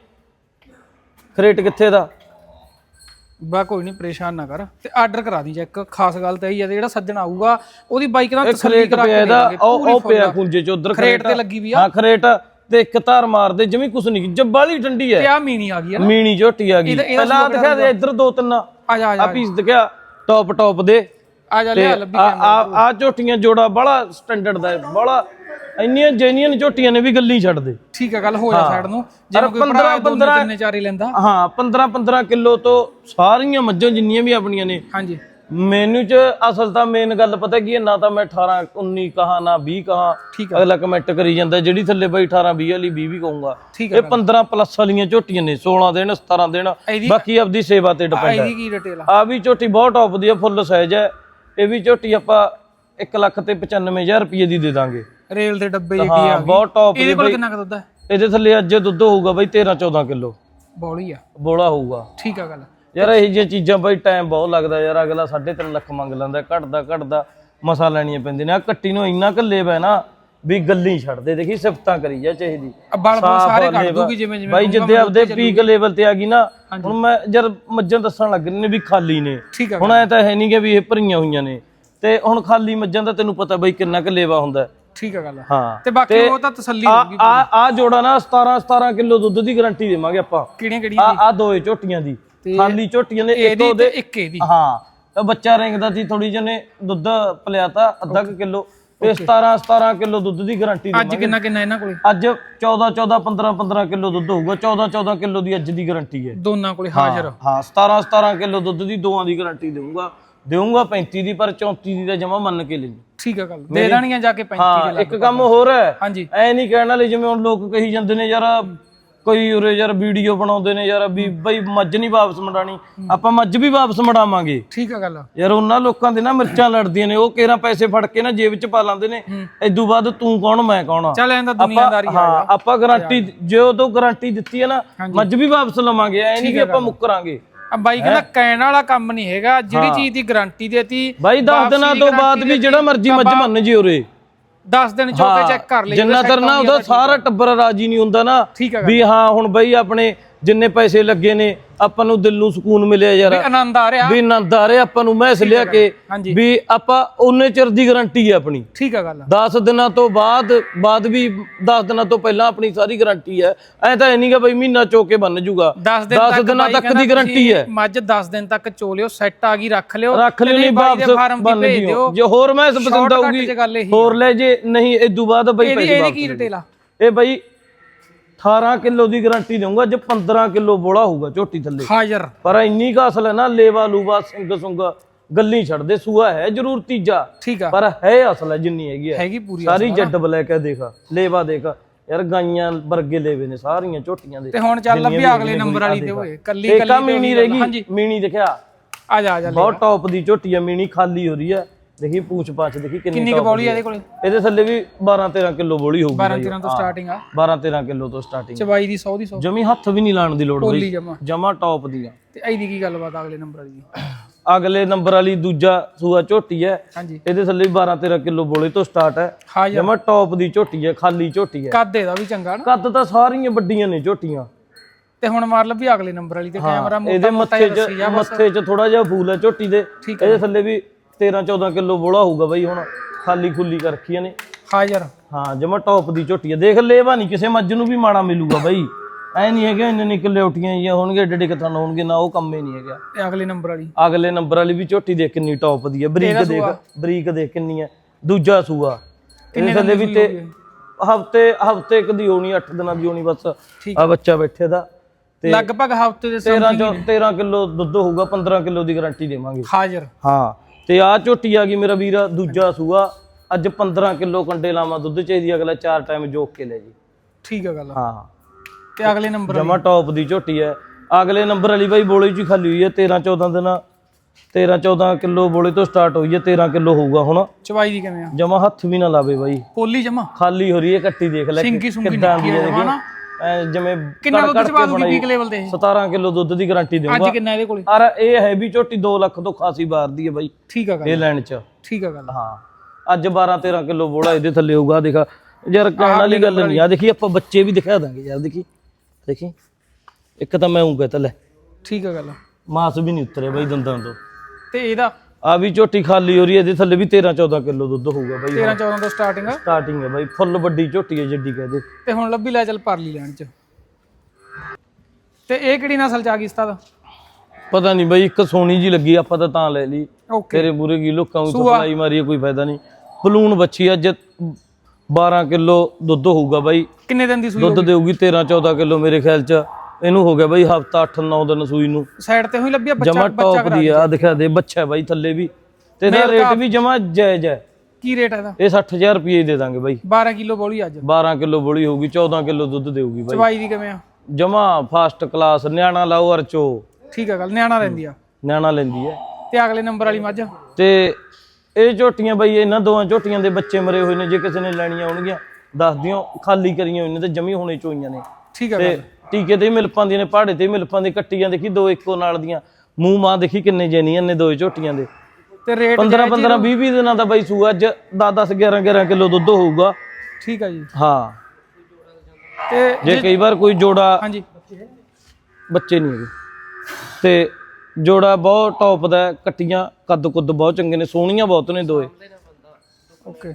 ਖਰੇਟ ਕਿੱਥੇ ਦਾ? ਬਾ ਕੋਈ ਨਹੀਂ ਪਰੇਸ਼ਾਨ ਨਾ ਕਰ। ਤੇ ਆਰਡਰ ਕਰਾ ਦੀ ਚੈੱਕ। ਖਾਸ ਗੱਲ ਤਾਂ ਇਹੀ ਆ ਜਿਹੜਾ ਸੱਜਣ ਆਊਗਾ ਉਹਦੀ ਬਾਈਕ ਨਾਲ ਤਸੱਲੀ ਖਰੇਟ ਕਰਾ ਪਿਆ ਕੇ ਇਹਦਾ ਦੇਵਾਂਗੇ ਉਹ ਉਹ ਪਿਆ ਖੁੰਝੇ ਚ ਉਧਰ ਖਰੇਟ ਤੇ ਲੱਗੀ ਵੀ ਆ। ਹਾਂ ਖਰੇਟ ਤੇ ਇੱਕ ਧਾਰ ਮਾਰਦੇ ਜਮੀ ਕੁਛ ਨਹੀਂ ਜੱਬਾਲੀ ਠੰਡੀ ਹੈ ਤੇ ਆ ਮੀਨੀ ਆ ਗਈ ਹੈ ਨਾ। ਮੀਣੀ ਝੋਟੀ ਆ ਗਈ। ਇਹਦਾ- ਇਹਦਾ ਪਹਿਲਾਂ ਦਿਖਾ ਦੇ ਇੱਧਰ ਦੋ ਤਿੰਨ। ਆ ਜਾ ਆ ਆ ਜਾ। ਪੀਸ ਦਿਖਿਆ ਟੌਪ ਟੌਪ ਦੇ। ਆ ਜਾ ਤੇ ਲਿਆ ਲੱਭੀ ਆ ਆ ਆ ਝੋਟੀਆਂ ਜੋੜਾ ਬੜਾ ਸਟੈਂਡਰਡ ਦਾ ਹੈ ਬੜਾ ਇੰਨੀਆਂ ਜੈਨੀਅਨ ਝੋਟੀਆਂ ਨੇ ਵੀ ਗੱਲੀ ਛੱਡ ਦੇ। ਠੀਕ ਆ ਗੱਲ ਹੋ ਜਾ ਸਾਈਡ ਨੂੰ। ਜੇ ਕੋਈ 15 ਭਰਾ ਦੋਨੇ 15 ਤਿੰਨੇ ਚਾਰੇ ਲੈਂਦਾ। ਹਾਂ 15 15 ਕਿਲੋ ਤੋਂ ਸਾਰੀਆਂ ਮੱਝਾਂ ਜਿੰਨੀਆਂ ਵੀ ਆਪਣੀਆਂ ਨੇ। ਹਾਂਜੀ। ਮੈਨੂੰ ਚ ਅਸਲ ਤਾਂ ਮੇਨ ਗੱਲ ਪਤਾ ਕੀ ਹੈ ਨਾ ਤਾਂ ਮੈਂ 18 19 ਕਹਾ ਨਾ 20 ਕਹਾ। ਅਗਲਾ ਕਮੈਂਟ ਕਰੀ ਜਾਂਦਾ ਜਿਹੜੀ ਥੱਲੇ ਬਈ 18 20 ਵਾਲੀ 20 ਵੀ ਕਹੂੰਗਾ। ਇਹ 15 ਪਲੱਸ ਵਾਲੀਆਂ ਝੋਟੀਆਂ ਨੇ 16 ਦਿਨ 17 ਦਿਨ ਬਾਕੀ ਆਪਦੀ ਸੇਵਾ ਤੇ ਡਿਪੈਂਡ ਹੈ। ਇਹਦੀ ਕੀ ਡਿਟੇਲ ਆ? ਆ ਵੀ ਝੋਟੀ ਬਹੁਤ ਟੌਪ ਦੀ ਹੈ ਫੁੱਲ ਸਾਈਜ਼ ਹੈ। ਇਹ ਵੀ ਝੋਟੀ ਆਪਾਂ 1 ਲੱਖ ਤੇ 95000 ਰੁਪਏ ਦੀ ਦੇ ਦਾਂਗੇ। ਰੇਲ ਦੇ ਡੱਬੇ ਜਿਹੀ ਹਾਂ ਆ ਗਈ ਬਹੁਤ ਟੌਪ ਇਹਦੇ ਦੀ ਕੋਲ ਬਈ। ਕਿੰਨਾ ਕੁ ਦੁੱਧ ਹੈ? ਇਹਦੇ ਥੱਲੇ ਅੱਜ ਦੁੱਧ ਹੋਊਗਾ ਬਈ 13 14 ਕਿਲੋ। ਬੌਲੀ ਆ। ਬੋਲਾ ਹੋਊਗਾ। ਠੀਕ ਆ ਗੱਲ। ਯਾਰ ਇਹ ਜਿਹੀਆਂ ਚੀਜ਼ਾਂ ਬਈ ਟਾਈਮ ਬਹੁਤ ਲੱਗਦਾ ਯਾਰ ਅਗਲਾ 3.5 ਲੱਖ ਮੰਗ ਲੈਂਦਾ ਘਟਦਾ ਘਟਦਾ ਮਸਾ ਲੈਣੀਆਂ ਪੈਂਦੀਆਂ ਨੇ। ਆ ਕੱਟੀ ਨੂੰ ਇੰਨਾ ਕੱਲੇ ਪੈ ਨਾ ਵੀ ਗੱਲੀ ਛੱਡਦੇ ਦੇਖੀ ਸਿਫਤਾਂ ਕਰੀ ਜਾ ਚਾਹੀਦੀ ਆ ਬਲ ਬਲ ਸਾਫ਼ ਸਾਰੇ ਕੱਢ ਲੇਵਾ। ਦੂਗੀ ਜਿਵੇਂ ਜਿਵੇਂ ਬਾਈ ਜਿੱਦੇ ਆਪਦੇ ਪੀਕ ਲੈਵਲ ਤੇ ਆ ਗਈ ਨਾ ਹੁਣ ਮੈਂ ਜਦ ਮੱਝਾਂ ਦੱਸਣ ਲੱਗ ਰਹੇ ਨੇ ਵੀ ਖਾਲੀ ਨੇ। ਠੀਕ ਆ ਹੁਣ ਐ ਤਾਂ ਹੈ ਨਹੀਂ ਕਿ ਵੀ ਇਹ ਭਰੀਆਂ ਹੋਈਆਂ ਨੇ। ਤੇ ਹੁਣ ਖਾਲੀ ਮੱਝਾਂ ਦਾ ਤੈਨੂੰ ਪਤਾ ਬਈ ਕਿੰਨਾ ਕੁ ਲੇਵਾ ਹੁੰਦਾ। ਹੈ। ਠੀਕ ਆ ਗੱਲ ਹਾਂ। ਤੇ ਬਾਕੀ ਉਹ ਤਾਂ ਤਸੱਲੀ ਹੋਊਗੀ ਆ ਆ ਜੋੜਾ ਨਾ 17 17 ਕਿਲੋ ਦੁੱਧ ਦੀ ਗਾਰੰਟੀ ਦੇਵਾਂਗੇ ਆਪਾਂ। ਕਿਹੜੀਆਂ ਕਿਹੜੀਆਂ ਆ ਆ ਦੋਏ ਝੋਟੀਆਂ ਦੀ। ਖਾਲੀ ਝੋਟੀਆਂ ਨੇ ਇੱਕ ਉਹਦੇ ਇੱਕ ਇਹਦੀ। ਹਾਂ। ਤਾਂ ਬੱਚਾ ਰਿੰਗਦਾ ਸੀ ਥੋੜੀ ਜਿਹਨੇ ਦੁੱਧ ਪਲਿਆਤਾ ਅੱਧਾ ਕੁ ਕਿਲੋ। ਤੇ 17 17 ਕਿਲੋ ਦੁੱਧ ਦੀ ਗਾਰੰਟੀ ਅੱਜ ਕਿੰਨਾ ਕਿੰਨਾ ਇਹਨਾਂ ਕੋਲੇ? ਅੱਜ 14 14 15 15 ਕਿਲੋ ਦੁੱਧ ਹੋਊਗਾ। 14 14 ਕਿਲੋ ਦੀ ਅੱਜ ਦੀ ਗਾਰੰਟੀ ਹੈ। ਦੋਨਾਂ ਕੋਲੇ ਹਾਜ਼ਰ। ਹਾਂ। 17 17 ਕਿਲੋ ਦੁੱਧ ਦੀ ਦੋਆਂ ਦੀ ਗਾਰੰਟੀ ਦੇਊਂਗਾ। ਦੇਊਂਗਾ 35 ਦੀ ਪਰ 34 ਦੀ ਤਾਂ ਜਮਾ ਮੰਨ ਕੇ ਲਈ ਠੀਕ ਆ ਗੱਲ ਦੇ ਦੇਣੀਆਂ ਜਾ ਕੇ 35 ਹਾਂ ਇੱਕ ਕੰਮ ਹੋਰ ਹੈ। ਹਾਂਜੀ। ਐ ਨਹੀਂ ਕਹਿਣ ਵਾਲੇ ਜਿਵੇਂ ਹੁਣ ਲੋਕ ਕਹੀ ਜਾਂਦੇ ਨੇ ਯਾਰ ਕੋਈ ਉਰੇ ਯਾਰ ਵੀਡੀਓ ਬਣਾਉਂਦੇ ਨੇ ਯਾਰ ਵੀ ਬਈ ਮੱਝ ਨਹੀਂ ਵਾਪਸ ਮੜਾਣੀ ਆਪਾਂ ਮੱਝ ਵੀ ਵਾਪਸ ਮੜਾਵਾਂਗੇ। ਠੀਕ ਆ ਗੱਲ। ਯਾਰ ਉਹਨਾਂ ਲੋਕਾਂ ਦੇ ਨਾ ਮਿਰਚਾਂ ਲੜਦੀਆਂ ਨੇ ਉਹ ਕੇਰਾ ਪੈਸੇ ਫੜ ਕੇ ਨਾ ਜੇਬ 'ਚ ਪਾ ਲਾਂਦੇ ਨੇ ਇਦੋਂ ਬਾਅਦ ਤੂੰ ਕੌਣ ਮੈਂ ਕੌਣ ਆ? ਚੱਲ ਐਂਦਾ ਦੁਨੀਆਦਾਰੀ ਆ ਹਾਂ ਆਪਾਂ ਗਾਰੰਟੀ ਜੋ ਤੋਂ ਗਾਰੰਟੀ ਦਿੱਤੀ ਹੈ ਨਾ ਮੱਝ ਵੀ ਵਾਪਸ ਲਵਾਂਗੇ ਐ ਨਹੀਂ ਕਿ ਆਪਾਂ ਮੁੱਕਰਾਂਗੇ। ਬਾਈ ਕਹਿੰਦਾ ਕਹਿਣ ਵਾਲਾ ਕੰਮ ਨਹੀਂ ਹੈਗਾ ਜਿਹੜੀ ਚੀਜ਼ ਦੀ ਗਾਰੰਟੀ ਦੇਤੀ ਬਾਈ 10 ਦਿਨਾਂ ਤੋਂ ਬਾਅਦ ਵੀ ਜਿਹੜਾ ਮਰਜ਼ੀ ਮੱਝ ਮੰਨ ਜੀ ਉਰੇ। 10 ਦਿਨ ਚੋਕੇ ਚੈੱਕ ਕਰ ਲਈ ਜਿੰਨਾ ਤਰ ਨਾ ਉਹਦਾ ਸਾਰਾ ਟੱਬਰ ਰਾਜੀ ਨਹੀਂ ਹੁੰਦਾ ਨਾ ਵੀ ਹਾਂ ਹੁਣ ਬਈ ਆਪਣੇ ਜਿੰਨੇ ਪੈਸੇ ਲੱਗੇ ਨੇ ਆਪਾਂ ਨੂੰ ਦਿਲ ਨੂੰ ਸਕੂਨ ਮਿਲਿਆ ਯਾਰ। ਆਨੰਦ ਆ ਰਿਹਾ। ਵੀ ਆਨੰਦ ਆ ਰਿਹਾ ਆਪਾਂ ਨੂੰ ਮੈਸ ਲਿਆ ਕੇ ਹਾਂਜੀ। ਵੀ ਆਪਾਂ ਉਹਨੇ ਚਿਰ ਦੀ ਗਾਰੰਟੀ ਹੈ ਆਪਣੀ। ਠੀਕ ਆ ਗੱਲ 10 ਦਿਨਾਂ ਤੋਂ ਬਾਅਦ ਬਾਅਦ ਵੀ 10 ਦਿਨਾਂ ਤੋਂ ਪਹਿਲਾਂ ਆਪਣੀ ਸਾਰੀ ਗਾਰੰਟੀ ਹੈ ਐ ਤਾਂ ਇਹ ਨਹੀਂਗਾ ਬਈ ਮਹੀਨਾ ਚੋਕੇ ਬੰਨ ਜੂਗਾ। 10 ਦਿਨ 10 ਤੱਕ ਦਿਨਾਂ ਬਾਈ ਤੱਕ ਕਹਿੰਦਾ ਦੀ ਗਾਰੰਟੀ ਤੁਸੀਂ ਹੈ ਮੱਝ 10 ਦਿਨ ਤੱਕ ਚੋਲਿਓ ਸੈੱਟ ਆ ਗਈ ਰੱਖ ਲਿਓ। ਰੱਖ ਲਿਓ ਤੇ ਨਹੀਂ ਵਾਪਸ ਬੰਨ ਦਿਓ। ਜੇ ਹੋਰ ਮੈਸ ਪਸੰਦ Shortcut ਚ ਗੱਲ ਇਹੀ ਹੋਰ ਲੈ ਜੇ ਨਹੀਂ ਇਦੋਂ ਬਾਅਦ ਬਈ ਇਹਦੀ ਪੈਸੇ ਇਹਦੀ ਵਾਪਸ ਕੀ ਡਿਟੇਲ ਆ? ਇਹ ਬਈ 18 ਕਿਲੋ ਦੀ ਗਾਰੰਟੀ ਦਊਂਗਾ ਜੇ 15 ਕਿਲੋ ਬੋਲਾ ਹੋਊਗਾ ਝੋਟੀ ਥੱਲੇ। ਹਾਜ਼ਰ ਪਰ ਇੰਨੀ ਕੁ ਅਸਲ ਹੈ ਨਾ ਲੇਵਾ ਲੂਵਾ ਸਿੰਗ ਸੁੰਗ ਗੱਲੀ ਛੱਡਦੇ ਸੂਆ ਹੈ ਜ਼ਰੂਰ ਤੀਜਾ। ਠੀਕ ਆ। ਪਰ ਹੈ ਅਸਲ ਹੈ ਜਿੰਨੀ ਹੈਗੀ ਹੈ। ਹੈਗੀ ਪੂਰੀ ਸਾਰੀ ਜੱਟ ਬਲੈਕ ਹੈ ਦੇਖ ਲੇਵਾ ਦੇਖ। ਯਾਰ ਗਾਈਆਂ ਵਰਗੇ ਲੇਵੇ ਨੇ ਸਾਰੀਆਂ ਝੋਟੀਆਂ ਦੇ। ਤੇ ਹੁਣ ਚੱਲ ਲੱਭੀ ਅਗਲੇ ਨੰਬਰ ਵਾਲੀ ਤੇ ਓਏ ਕੱਲੀ ਕੱਲੀ ਮੀਣੀ ਰਹਿ। ਮੀਣੀ ਦੇਖਿਆ। ਆ ਜਾ ਆ ਜਾ ਬਹੁਤ ਟੌਪ ਦੀ ਝੋਟੀ ਹੈ ਮੀਣੀ ਖਾਲੀ ਹੋ ਰਹੀ ਹੈ। ਦੇਖੀ ਪੂਛ ਪਾਛ ਦੇਖੀ ਕਿੰਨੀ ਕਿੰਨੀ ਕੁ ਬੌਲੀ ਆ ਇਹਦੇ ਕੋਲੇ? ਇਹਦੇ ਥੱਲੇ ਵੀ 12 13 ਕਿਲੋ ਬੋਲੀ ਹੋਊਗੀ 12 13 ਤੋਂ ਸਟਾਰਟਿੰਗ ਆ। 12 13 ਕਿਲੋ ਤੋਂ ਸਟਾਰਟਿੰਗ ਚਵਾਈ ਦੀ 100 ਦੀ 100 ਜਮੀ ਹੱਥ ਵੀ ਨਹੀਂ ਲਾਣ ਦੀ ਲੋੜ ਬਈ। ਜਮਾ। ਜਮਾ ਟੌਪ ਦੀ ਆ। ਤੇ ਇਹਦੀ ਕੀ ਗੱਲਬਾਤ ਆ ਅਗਲੇ ਨੰਬਰ ਵਾਲੀ ਦੀ? ਅਗਲੇ ਨੰਬਰ ਵਾਲੀ ਦੂਜਾ ਸੂਆ ਝੋਟੀ ਹੈ ਹਾਂਜੀ। ਇਹਦੇ ਥੱਲੇ 12 13 ਕਿਲੋ ਬੋਲੇ ਤੋਂ ਸਟਾਰਟ ਹੈ ਹਾਜ਼ਰ ਜਮਾ ਟੌਪ ਦੀ ਝੋਟੀ ਹੈ ਖਾਲੀ ਝੋਟੀ ਹੈ ਕੱਦ ਇਹਦਾ ਵੀ ਚੰਗਾ ਨਾ। ਕੱਦ ਤਾਂ ਸਾਰੀਆਂ ਵੱਡੀਆਂ ਨੇ ਝੋਟੀਆਂ। ਤੇ ਹੁਣ ਮਾਰ ਲੱਭੀ ਅਗਲੇ ਨੰਬਰ ਵਾਲੀ ਤੇ ਕੈਮਰਾ ਇਹਦੇ ਮੋਟਾ ਮੋਟਾ ਮੱਥੇ ਦੱਸੀ 'ਚ ਮੱਥੇ 'ਚ ਥੋੜਾ ਜਿਹਾ ਫੂਲ ਹੈ ਝੋਟੀ ਦੇ। ਠੀਕ ਇਹਦੇ ਥੱਲੇ ਵੀ 13 14 ਕਿਲੋ ਬੋਲਾ ਹੋਊਗਾ ਬਈ ਹੁਣ ਖਾਲੀ ਖੁੱਲੀ ਕਰ ਰੱਖੀਆਂ ਨੇ। ਹਾਜ਼ਰ ਹਾਂ ਜਮਾ ਟੌਪ ਦੀ ਝੋਟੀ ਹੈ ਦੇਖ ਲੇਵਾ ਨਹੀਂ ਕਿਸੇ ਮੱਝ ਨੂੰ ਵੀ ਮਾੜਾ ਮਿਲੂਗਾ ਬਈ। ਐ ਨਹੀਂ ਹੈਗਾ ਇੰਨੇ ਨਿਕਲੇ ਉਠੀਆਂ ਜਾਂ ਹੋਣਗੇ ਏਡੇ ਏਡੇ ਕਥਨ ਹੋਣਗੇ ਨਾ ਉਹ ਕੰਮ ਹੀ ਨਹੀਂ ਹੈਗਾ। ਤੇ ਅਗਲੇ ਨੰਬਰ ਵਾਲੀ। ਅਗਲੇ ਨੰਬਰ ਵਾਲੀ ਵੀ ਝੋਟੀ ਦੇਖ ਕਿੰਨੀ ਟੌਪ ਦੀ ਹੈ ਬਰੀਕ ਦੇਖ ਬਰੀਕ ਦੇਖ ਕਿੰਨੀ ਹੈ ਦੂਜਾ ਸੂਆ। ਇਹਦੇ ਥੱਲੇ ਵੀ ਤੇ ਹਫ਼ਤੇ ਹਫ਼ਤੇ ਇੱਕ ਦੀ ਹੋਣੀ 8 ਦਿਨਾਂ ਦੀ ਹੋਣੀ ਬਸ। ਆ ਬੱਚਾ ਬੈਠੇ ਦਾ। ਲਗਭਗ ਹਫ਼ਤੇ ਦੇ 13 ਚੋਂ 13 ਕਿਲੋ ਦੁੱਧ ਹੋਊਗਾ 15 ਕਿਲੋ ਦੀ ਗਾਰੰਟੀ ਦੇਵਾਂਗੇ। ਹਾਜ਼ਰ ਹਾਂ। ਤੇ ਆ ਝੋਟੀ ਆ ਗਈ ਮੇਰਾ ਵੀਰ ਦੂਜਾ ਸੂਆ। ਅੱਜ 15 ਕਿਲੋ ਕੰਡੇ ਲਾਵਾਂ ਦੁੱਧ ਚਾਹੀਦੀ ਅਗਲਾ ਚਾਰ ਟਾਈਮ ਜੋਕ ਕੇ ਲੈ ਜੀ। ਠੀਕ ਆ ਗੱਲ ਹਾਂ। ਤੇ ਅਗਲੇ ਨੰਬਰ ਜਮਾ ਟੌਪ ਦੀ ਝੋਟੀ ਹੈ ਅਗਲੇ ਨੰਬਰ ਵਾਲੀ ਬਾਈ ਬੋਲੇ ਚ ਹੀ ਖਾਲੀ ਹੋਈ ਹੈ 13 14 ਦਿਨ। 13 14 ਕਿਲੋ ਬੋਲੇ ਤੋਂ ਸਟਾਰਟ ਹੋਈ ਹੈ 13 ਕਿਲੋ ਹੋਊਗਾ ਹੁਣ। ਚਵਾਈ ਦੀ ਕਿਵੇਂ ਆ? ਜਮਾ ਹੱਥ ਵੀ ਨਾ ਲਾਵੇ ਬਾਈ। ਪੋਲੀ ਜਮਾ? ਖਾਲੀ ਹੋ ਰਹੀ ਹੈ ਕੱਟੀ ਦੇਖ ਲੈ ਕਿੱਦਾਂ ਦੀ ਹੈ ਨਾ। ਐ ਜਿਵੇਂ ਕਿੰਨਾ ਦੁੱਧ ਕੜ ਚਵਾ ਕੇ ਦੂਗੀ ਬਣਾਈ ਪੀਕ ਲੈਵਲ ਤੇ ਇਹ? 17 ਕਿਲੋ ਦੁੱਧ ਦੀ ਗਾਰੰਟੀ ਅੱਜ ਦੇਊਗਾ ਕਿੰਨਾ ਇਹਦੇ ਕੋਲੇ? ਅਰ ਇਹ ਹੈ ਵੀ ਝੋਟੀ 2 ਲੱਖ ਤੋਂ ਖਾਸੀ ਬਾਰਦੀ ਹੈ ਬਾਈ। ਠੀਕ ਆ ਗੱਲ। ਇਹ ਲੈਣ ਚ। ਠੀਕ ਆ ਗੱਲ। ਹਾਂ। ਅੱਜ 12 13 ਕਿਲੋ ਬੋੜਾ ਇਹਦੇ ਥੱਲੇ ਹੋਊਗਾ ਦੇਖਾ। ਯਾਰ ਕਹਿਣ ਵਾਲੀ ਗੱਲ ਨਹੀਂ ਆ। ਦੇਖੀ ਆਪਾਂ ਬੱਚੇ ਵੀ ਦਿਖਾ ਦਾਂਗੇ ਯਾਰ ਦੇਖੀ। ਦੇਖੀ। ਇੱਕ ਤਾਂ ਮੈਂ ਉਂਗਾ ਤਾਂ ਲੈ। ਠੀਕ ਆ ਗੱਲ। ਮਾਸ ਵੀ ਨਹੀਂ ਉਤਰਿਆ ਬਾਈ ਦੰਦਾਂ ਤੋਂ। ਤੇ ਇਹਦਾ ਆ ਵੀ ਝੋਟੀ ਖਾਲੀ ਹੋ ਰਹੀ ਹੈ ਇਹਦੇ ਥੱਲੇ ਵੀ 13 14 ਕਿਲੋ ਦੁੱਧ ਹੋਊਗਾ ਬਾਈ 13 14 ਤੋਂ ਸਟਾਰਟਿੰਗ ਆ। ਸਟਾਰਟਿੰਗ ਹੈ ਬਾਈ ਫੁੱਲ ਵੱਡੀ ਝੋਟੀ ਹੈ ਜਿੱਡੀ ਕਹਦੇ ਤੇ ਹੁਣ ਲੱਭੀ ਲੈ ਚੱਲ ਪਰਲੀ ਲੈਣ ਚ। ਤੇ ਇਹ ਕਿਹੜੀ ਨਸਲ ਚ ਆ ਗਈ ਉਸਤਾਦ? ਪਤਾ ਨਹੀਂ ਬਾਈ ਇੱਕ ਸੋਨੀ ਜੀ ਲੱਗੀ ਆਪਾਂ ਤਾਂ ਤਾਂ ਲੈ ਲਈ। ਤੇਰੇ ਮੂਰੇ ਕੀ ਲੋਕਾਂ ਨੂੰ ਸਪਲਾਈ ਮਾਰੀ ਕੋਈ ਫਾਇਦਾ ਨਹੀਂ। ਬਲੂਨ ਬੱਚੀ ਅੱਜ 12 ਕਿਲੋ ਦੁੱਧ ਹੋਊਗਾ ਬਾਈ। ਕਿੰਨੇ ਦਿਨ ਦੀ ਸੂਈ ਦੁੱਧ ਦੇਊਗੀ 13 14 ਕਿਲੋ ਮੇਰੇ ਖਿਆਲ ਚ। ਇਹਨੂੰ ਹੋ ਗਿਆ ਬਾਈ ਹਫਤਾ 8 9 ਦਿਨ ਸੂਈ ਨੂੰ। ਸਾਈਡ ਤੇ ਹੋਈ ਲੱਭਿਆ ਬੱਚਾ ਜਮਾ ਟੌਪ ਦੀ ਆ ਦਿਖਾ ਦੇ ਬੱਚਾ ਬਾਈ ਥੱਲੇ ਵੀ। ਤੇ ਇਹਦਾ ਰੇਟ ਵੀ ਜਮਾ ਜਾਇਜ਼ ਹੈ ਕੀ ਰੇਟ ਹੈ ਇਹਦਾ? ਇਹ 60000 ਰੁਪਏ ਦੇ ਦਾਂਗੇ ਬਾਈ। 12 ਕਿਲੋ ਬੋਲੀ ਅੱਜ। 12 ਕਿਲੋ ਬੋਲੀ ਹੋਊਗੀ 14 ਕਿਲੋ ਦੁੱਧ ਦੇਊਗੀ ਬਾਈ। ਚਵਾਈ ਦੀ ਕਿਵੇਂ ਆ? ਜਮਾ ਫਾਸਟ ਕਲਾਸ ਨਿਆਣਾ ਲਾਓ ਅਰਚੋ। ਠੀਕ ਆ ਗੱਲ ਨਿਆਣਾ ਰਹਿੰਦੀ ਆ। ਨਿਆਣਾ ਲੈਂਦੀ ਹੈ ਤੇ ਅਗਲੇ ਨੰਬਰ ਵਾਲੀ ਮੱਝ? ਤੇ ਇਹ ਝੋਟੀਆਂ ਬਈ ਇਹਨਾਂ ਦੋਵਾਂ ਝੋਟੀਆਂ ਦੇ ਬੱਚੇ ਮਰੇ ਹੋਏ ਨੇ ਜੇ ਕਿਸੇ ਨੇ ਲੈਣੀਆਂ ਹੋਣਗੀਆਂ ਦੱਸ ਦਿਓ ਖਾਲੀ ਕਰੀਆਂ ਹੋਈਆਂ ਨੇ ਤੇ ਜਮੀ ਹੋਣੇ ਚੋਈਆਂ ਨੇ। ਠੀਕ ਆ ਤੇ ਗੱਲ। ਟੀਕੇ ਤੇ ਮਿਲ ਪਾਉਂਦੀਆਂ ਨੇ ਪਹਾੜੇ ਤੇ ਮਿਲ ਪਾਉਂਦੀ ਕੱਟੀਆਂ ਦੇਖੀ ਦੋ ਇੱਕੋ ਨਾਲ ਦੀਆਂ। ਮੂੰਹ ਮਾਂ ਦੇਖੀ ਕਿੰਨੇ ਜੈਨੀਆਂ ਨੇ ਦੋਏ ਝੋਟੀਆਂ ਦੇ। ਤੇ ਰੇਟ 15 15 20 20 ਦਿਨਾਂ ਦਾ ਬਾਈ ਸੂਆ ਅੱਜ 10 10 11 11 ਕਿਲੋ ਦੁੱਧ ਹੋਊਗਾ। ਠੀਕ ਆ ਜੀ। ਹਾਂ। ਤੇ ਜੇ ਕਈ ਵਾਰ ਕੋਈ ਜੋੜਾ ਹਾਂਜੀ। ਬੱਚੇ ਨਹੀਂ ਹੈਗੇ। ਤੇ ਜੋੜਾ ਬਹੁਤ ਟੌਪ ਦਾ ਕੱਟੀਆਂ ਕੱਦ ਕੁੱਦ ਬਹੁਤ ਚੰਗੇ ਨੇ ਸੋਹਣੀਆਂ ਬਹੁਤ ਨੇ ਦੋਏ। ਓਕੇ।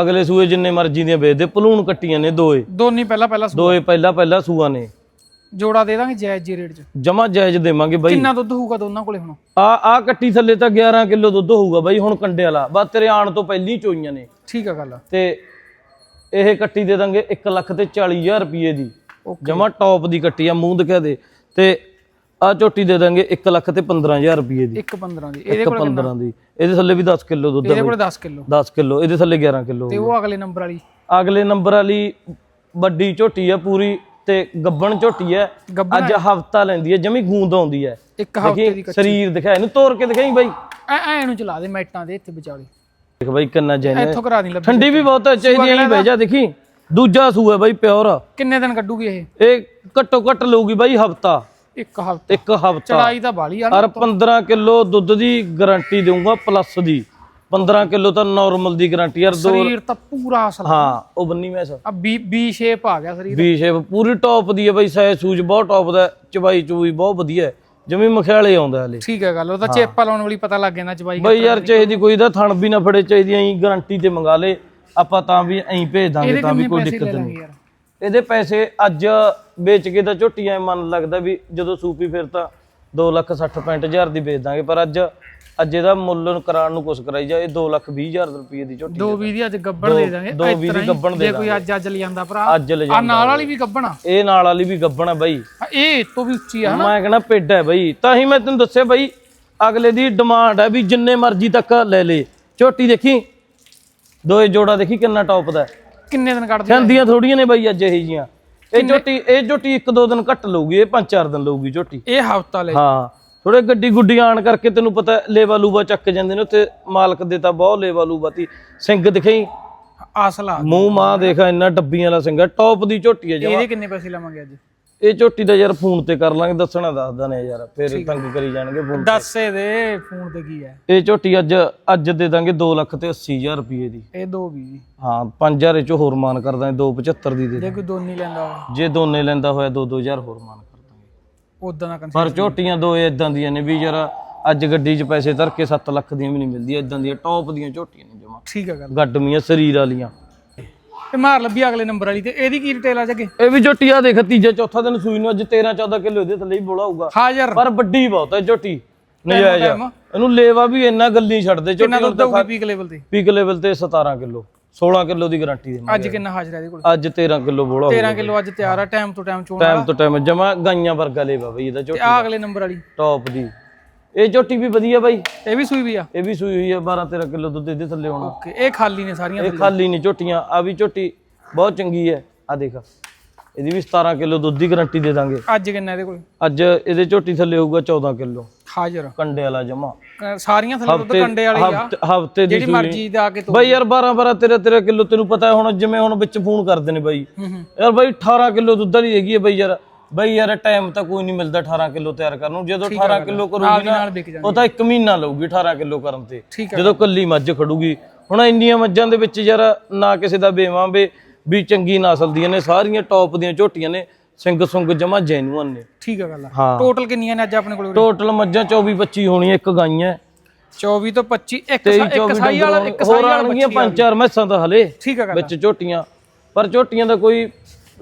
ਅਗਲੇ ਸੂਏ ਜਿੰਨੇ ਮਰਜ਼ੀ ਦੀਆਂ ਵੇਚਦੇ ਪਲੂਣ ਕੱਟੀਆਂ ਨੇ ਦੋਏ। ਦੋਨੀ ਪਹਿਲਾਂ ਪਹਿਲਾਂ ਸੂ- ਦੋਏ ਪਹਿਲਾ ਪਹਿਲਾ ਸੂਆ ਨੇ। ਜੋੜਾ ਦੇ ਦਾਂਗੇ ਜਾਇਜ਼ ਜੀ ਰੇਟ 'ਚ। ਜਮਾ ਜਾਇਜ਼ ਦੇਵਾਂਗੇ ਬਾਈ। ਕਿੰਨਾ ਦੁੱਧ ਹੋਊਗਾ ਦੋਨਾਂ ਕੋਲੇ ਹੁਣ? ਆ ਆ ਕੱਟੀ ਥੱਲੇ ਤਾਂ 11 ਕਿਲੋ ਦੁੱਧ ਹੋਊਗਾ ਬਾਈ ਹੁਣ ਕੰਡੇ ਵਾਲਾ। ਬਸ ਤੇਰੇ ਆਣ ਤੋਂ ਪਹਿਲੀ ਚੋਈਆਂ ਨੇ। ਠੀਕ ਆ ਗੱਲ ਤੇ ਇਹ ਕੱਟੀ ਦੇ ਦਾਂਗੇ 1 ਲੱਖ ਤੇ 40000 ਰੁਪਏ ਦੀ। ਜਮਾ ਟੌਪ ਦੀ ਕੱਟੀ ਆ ਮੂੰਹ ਦਿਖਾ ਦੇ। ਤੇ ਆ ਝੋਟੀ ਦੇ ਦਾਂਗੇ 1 ਲੱਖ ਤੇ 15000 ਰੁਪਏ ਦੀ। 1 15 ਦੀ। ਇਹਦੇ ਇੱਕ 15 ਦੀ। ਇਹਦੇ ਥੱਲੇ ਵੀ 10 ਕਿਲੋ ਦੁੱਧ ਇਹਦੇ ਹੈ ਕੋਲੇ 10 ਕਿਲੋ। 10 ਕਿਲੋ। ਇਹਦੇ ਥੱਲੇ 11 ਕਿਲੋ ਤੇ ਉਹ ਅਗਲੇ ਨੰਬਰ ਵਾਲੀ? ਅਗਲੇ ਨੰਬਰ ਵਾਲੀ ਵੱਡੀ ਝੋਟੀ ਆ ਪੂਰੀ ਤੇ ਗੱਬਣ ਝੋਟੀ ਹੈ ਅੱਜ ਹਫਤਾ ਲੈਂਦੀ ਹੈ ਜਮੀ ਗੂੰਦ ਆਉਂਦੀ ਹੈ ਇੱਕ ਹਫ਼ਤੇ ਦੀ ਸਰੀਰ ਦਿਖਾ ਇਹਨੂੰ ਤੋੜ ਕੇ ਦਿਖਾਈ ਬਾਈ। ਐ ਐ ਨੂੰ ਚਲਾ ਦੇ ਮੈਟਾਂ ਦੇ ਇੱਥੇ ਵਿਚਾਲੇ। ਦੇਖ ਬਾਈ ਕਿੰਨਾ ਜੈਨ ਇੱਥੋਂ ਕਰਾ ਦੀ ਲੱਭੀ। ਠੰਡੀ ਵੀ ਬਹੁਤ ਹੈ ਚਾਹੀਦੀ ਐਂ ਬਹਿ ਜਾ ਦੇਖੀ। ਦੂਜਾ ਸੂ ਹੈ ਬਾਈ ਪਿਓਰ। ਕਿੰਨੇ ਦਿਨ ਕੱਢੂਗੀ ਇਹ? ਇਹ ਘੱਟੋ ਘੱਟ ਲਊਗੀ ਬਾਈ ਹਫਤਾ। ਇੱਕ ਹਫ਼ਤਾ। ਇੱਕ ਹਫਤਾ। ਚੜਾਈ ਤਾਂ ਬਾਲੀ ਆ ਨਾ। ਔਰ 15 ਕਿਲੋ ਦੁੱਧ ਦੀ ਗਾਰੰਟੀ ਦਊਂਗਾ ਪਲੱਸ ਦੀ। 15 ਕਿਲੋ ਤਾਂ ਨਾਰਮਲ ਦੀ ਗਾਰੰਟੀ ਯਾਰ ਦੋ ਸਰੀਰ ਤਾਂ ਪੂਰਾ ਅਸਲ। ਹਾਂ ਉਹ ਬੰਨੀ ਮੈਸ ਆ ਬੀ ਬੀ ਸ਼ੇਪ ਆ ਗਿਆ ਸਰੀਰ। ਵੀ ਸ਼ੇਪ ਪੂਰੀ ਟੌਪ ਦੀ ਹੈ ਬਾਈ ਸਾਇ ਸੂਜ ਬਹੁਤ ਟੌਪ ਦਾ ਹੈ, ਚਬਾਈ ਚੂਈ ਬਹੁਤ ਵਧੀਆ ਹੈ। ਜਮੀ ਮਖਿਆਲੇ ਆਉਂਦਾ ਹਲੇ। ਠੀਕ ਹੈ ਗੱਲ ਉਹ ਤਾਂ ਚੇਪਾ ਲਾਉਣ ਵਾਲੀ ਪਤਾ ਲੱਗ ਜਾਂਦਾ ਚਬਾਈ ਬਈ ਯਾਰ ਚਾਹੀਦੀ ਕੋਈ ਦਾ ਥਣ ਵੀ ਨਾ ਫੜੇ ਚਾਹੀਦੀ ਐਂ ਗਾਰੰਟੀ ਤੇ ਮੰਗਾ ਲੇ ਆਪਾਂ ਤਾਂ ਵੀ ਐਂ ਭੇਜ ਦਾਂਗੇ ਤਾਂ ਵੀ ਕੋਈ ਦਿੱਕਤ ਨਹੀਂ। ਯਾਰ? ਇਹਦੇ ਪੈਸੇ ਅੱਜ ਵੇਚ ਕੇ ਤਾਂ ਝੋਟੀਆਂ ਮਨ ਲੱਗਦਾ ਵੀ ਜਦੋਂ ਸੂਪੀ ਫਿਰ ਤਾਂ 2 ਲੱਖ 60 65 ਹਜ਼ਾਰ ਦੀ ਵੇਚ ਦਾਂਗੇ ਪਰ ਅੱਜ ਅੱਜ ਇਹਦਾ ਮੁੱਲ ਕਰਾਉਣ ਨੂੰ ਕੁਛ ਕਰਾਈ ਜਾ ਇਹ 2 ਲੱਖ 20 ਹਜ਼ਾਰ ਰੁਪਏ ਦੀ ਝੋਟੀ ਦੋ ਵੀਹ ਦੀ ਅੱਜ ਗੱਬਣ ਦੇ ਦਾਂਗੇ। ਦੋ ਵੀਹ ਦੀ ਗੱਬਣ ਦੇ ਜੇ ਕੋਈ ਅੱਜ ਅੱਜ ਲੈ ਜਾਂਦਾ ਭਰਾ ਅੱਜ ਲੈ ਆ ਜਾ ਨਾਲ ਵਾਲੀ ਵੀ ਗੱਬਣ ਆ। ਇਹ ਨਾਲ ਵਾਲੀ ਵੀ ਗੱਬਣ ਹੈ ਬਾਈ। ਆ, ਇਹ ਤੋਂ ਵੀ ਉੱਚੀ ਆ ਮੈਂ ਕਹਿੰਦਾ ਪਿੱਡ ਹੈ ਬਾਈ। ਤਾਂ ਹੀ ਮੈਂ ਤੈਨੂੰ ਦੱਸਿਆ ਬਾਈ ਅਗਲੇ ਦੀ ਡਿਮਾਂਡ ਹੈ ਵੀ ਜਿੰਨੇ ਮਰਜ਼ੀ ਤੱਕ ਲੈ ਲੇ। ਝੋਟੀ ਦੇਖੀ? ਦੋਏ ਜੋੜਾ ਦੇਖੀ ਕਿੰਨਾ ਟੌਪ ਦਾ ਹੈ। ਕਿੰਨੇ ਦਿਨ ਕੱਢਦੇ ਜਾਂਦੀਆਂ ਥੋੜੀਆਂ ਨੇ ਬਾਈ ਅੱਜ ਇਹ ਜੀਆਂ ਇਹ ਝੋਟੀ ਇਹ ਝੋਟੀ ਇੱਕ ਦੋ ਦਿਨ ਘੱਟ ਲਊਗੀ ਇਹ ਪੰਜ ਚਾਰ ਦਿਨ ਲਊਗੀ ਝੋਟੀ ਇਹ ਹਫਤਾ ਲੈ। ਹਾਂ ਥੋੜੇ ਗੱਡੀ ਗੁੱਡੀ ਆਣ ਕਰਕੇ ਤੈਨੂੰ ਪਤਾ ਲੇਵਾ ਲੂਵਾ ਚੱਕ ਜਾਂਦੇ ਨੇ ਉੱਥੇ ਮਾਲਕ ਦੇ ਤਾਂ ਬਹੁਤ ਲੇਵਾ ਲੂਵਾ ਤੀ। ਸਿੰਘ ਦਿਖਾਈ। ਆਸਲਾ। ਮੂੰਹ ਮਾਂ ਦੇਖ ਇੰਨਾ ਡੱਬੀਆਂ ਵਾਲਾ ਸਿੰਘ ਟੌਪ ਦੀ ਝੋਟੀ ਹੈ ਜਮਾ। ਇਹਦੇ ਕਿੰਨੇ ਪੈਸੇ ਲਵਾਂਗੇ ਅੱਜ? ਇਹ ਝੋਟੀ ਦਾ ਯਾਰ ਫੋਨ ਤੇ ਕਰ ਲਾਂਗੇ ਦੱਸਣਾ ਦੱਸਦਾ ਨੇ ਯਾਰ ਫੇਰ ਤੰਗ ਕਰੀ ਜਾਣਗੇ ਫੋਨ ਦੱਸੇ ਦੇ ਫੋਨ ਤੇ ਕੀ ਹੈ? ਇਹ ਝੋਟੀ ਅੱਜ ਅੱਜ ਦੇ ਦਾਂਗੇ 2 ਲੱਖ ਤੇ 80000 ਰੁਪਏ ਦੀ। ਇਹ ਦੋ ਵੀ। ਜੀ ਹਾਂ 5000 ਚੋਂ ਹੋਰ ਮਾਨ ਕਰ ਦਾਂਗੇ 275 ਦੀ ਦੇ ਜੇ ਕੋਈ ਦੋਨੀ ਲੈਂਦਾ ਜੇ ਦੋਨੇ ਲੈਂਦਾ ਹੋਇਆ 2-2000 ਹੋਰ ਮਾਨ ਕਰ ਦਾਂਗੇ। ਉਦਾਂ ਦਾ ਕੰਸ ਪਰ ਝੋਟੀਆਂ ਦੋ ਇਦਾਂ ਦੀਆਂ ਨੇ ਵੀ ਯਾਰ ਅੱਜ ਗੱਡੀ 'ਚ ਪੈਸੇ ਧਰ ਕੇ 7 ਲੱਖ ਦੀਆਂ ਵੀ ਨਹੀਂ ਮਿਲਦੀਆਂ ਇਦਾਂ ਦੀਆਂ ਟੌਪ ਦੀਆਂ ਝੋਟੀਆਂ ਨੇ ਜਮਾ। ਠੀਕ ਹੈ ਗੱਲ। ਗੱਡਮੀਆਂ ਸਰੀਰ ਵਾਲੀਆਂ। ਤੇ ਮਾਰ ਲੱਭੀ ਅਗਲੇ ਨੰਬਰ ਵਾਲੀ ਤੇ ਇਹਦੀ ਕੀ ਡਿਟੇਲ ਆ ਜਗੇ? ਇਹ ਵੀ ਝੋਟੀ ਆ ਦੇਖ ਤੀਜਾ ਚੌਥਾ ਦਿਨ ਸੂਈ ਨੂੰ ਅੱਜ 13 14 ਕਿਲੋ ਇਹਦੇ ਥੱਲੇ ਹੀ ਬੋਲਾ ਹੋਊਗਾ। ਹਾਜ਼ਰ ਪਰ ਵੱਡੀ ਬਹੁਤ ਹੈ ਝੋਟੀ ਨਜਾਇਜ਼ ਆ। ਇਹਨੂੰ ਲੇਵਾ ਵੀ ਇੰਨਾ ਗੱਲੀ ਛੱਡਦੇ ਝੋਟੀ ਕਿੰਨਾ ਨੂੰ ਦੁੱਧ ਹੋਊਗੀ ਪੀਕ ਲੈਵਲ ਤੇ? ਪੀਕ ਲੈਵਲ ਤੇ 17 ਕਿਲੋ 16 ਕਿਲੋ ਦੀ ਗਾਰੰਟੀ ਦੇ ਅੱਜ ਕਿੰਨਾ ਹਾਜ਼ਰ ਹੈ ਇਹਦੇ ਕੋਲ? ਅੱਜ 13 ਕਿਲੋ ਬੋਲਾ 13 ਕਿਲੋ ਅੱਜ ਤਿਆਰ ਆ ਟਾਈਮ ਤੋਂ ਟਾਈਮ ਚੋਣ ਟਾਈਮ ਤੋਂ ਟਾਈਮ ਜਮਾ ਗਾਈਆਂ ਵਰਗਾ ਲੇਵਾ ਬਈ ਇਹਦਾ ਝੋਟੀ ਆ ਅਗਲੇ ਨੰਬਰ ਵਾਲੀ। ਟੌਪ ਦੀ। ਇਹ ਝੋਟੀ ਵੀ ਵਧੀਆ ਬਾਈ। ਇਹ ਵੀ ਸੂਈ ਵੀ ਆ। ਇਹ ਵੀ ਸੂਈ ਹੋਈ ਹੈ 12 13 ਕਿਲੋ ਦੁੱਧ ਇਹਦੇ ਥੱਲੇ ਹੋਣਾ। ਓਕੇ ਇਹ ਖਾਲੀ ਨੇ ਸਾਰੀਆਂ ਇਹ ਖਾਲੀ ਨਹੀਂ ਝੋਟੀਆਂ ਆ ਵੀ ਝੋਟੀ ਬਹੁਤ ਚੰਗੀ ਹੈ। ਆ ਦੇਖ ਇਹਦੀ ਵੀ 17 ਕਿਲੋ ਦੁੱਧ ਦੀ ਗਾਰੰਟੀ ਦੇ ਦਾਂਗੇ। ਅੱਜ ਕਿੰਨਾ ਇਹਦੇ ਕੋਲ? ਅੱਜ ਇਹਦੇ ਝੋਟੀ ਥੱਲੇ ਹੋਊਗਾ 14 ਕਿਲੋ। ਹਾਜ਼ਰ। ਕੰਡੇ ਵਾਲਾ ਜਮਾ। ਕ- ਸਾਰੀਆਂ ਥੱਲੇ ਦੁੱਧ ਕੰਡੇ ਵਾਲੀ ਆ। ਹਫ਼ਤੇ ਦੀ ਜਿਹੜੀ ਮਰਜ਼ੀ ਦਾ ਕੇ ਤੋ ਬਾਈ ਯਾਰ 12 12 13 13 ਕਿਲੋ ਤੈਨੂੰ ਪਤਾ ਹੈ ਹੁਣ ਜਿਵੇਂ ਹੁਣ ਵਿੱਚ ਫੋਨ ਕਰਦੇ ਨੇ ਬਾਈ। ਯਾਰ ਬਾਈ 18 ਕਿਲੋ ਦੁੱਧ ਵਾਲੀ ਹੈਗੀ ਹੈ ਬਾਈ ਯਾਰ। ਬਾਈ ਯਾਰ ਟਾਈਮ ਤਾਂ ਕੋਈ ਨਹੀਂ ਮਿਲਦਾ 18 ਕਿਲੋ ਤਿਆਰ ਕਰਨ ਨੂੰ। ਜਦੋਂ 18 ਕਿਲੋ ਕਰੂਗੀ ਦੀ ਨਾ ਉਹ ਤਾਂ 1 ਮਹੀਨਾ ਲਊਗੀ 18 ਕਿਲੋ ਕਰਨ ਤੇ। ਜਦੋਂ ਕੱਲੀ ਮੱਝ ਖੜੂਗੀ। ਹੁਣ ਇੰਨੀਆਂ ਮੱਝਾਂ ਦੇ ਵਿੱਚ ਯਾਰ ਨਾ ਕਿਸੇ ਦਾ ਬੇਵਾਂ ਵੇ ਵੀ ਚੰਗੀ ਨਸਲ ਦੀਆਂ ਨੇ ਸਾਰੀਆਂ ਟੌਪ ਦੀਆਂ ਝੋਟੀਆਂ ਨੇ ਸਿੰਘ ਸੁੰਗ ਜਮਾ ਜੈਨੂਅਨ ਨੇ। ਠੀਕ ਹੈ ਗੱਲ ਹਾਂ। ਟੋਟਲ ਕਿੰਨੀਆਂ ਨੇ ਅੱਜ ਆਪਣੇ ਕੋਲ ਟੋਟਲ ਮੱਝਾਂ 24 25 ਹੋਣੀਆਂ ਇੱਕ ਗਾਈਆਂ। 24 ਤੋਂ 25 ਇੱਕ 23 ਸਾ- ਇੱਕ 24 ਸਾਈ ਵਾਲਾ ਇੱਕ ਸਾਈ ਵਾਲਾ ਪੰਜ ਚਾਰ ਮੈਸਾਂ ਤਾਂ ਹਲੇ ਠੀਕ ਹੈ ਗੱਲ ਵਿੱਚ ਝੋਟੀਆਂ। ਪਰ ਝੋਟੀਆਂ ਦਾ ਕੋਈ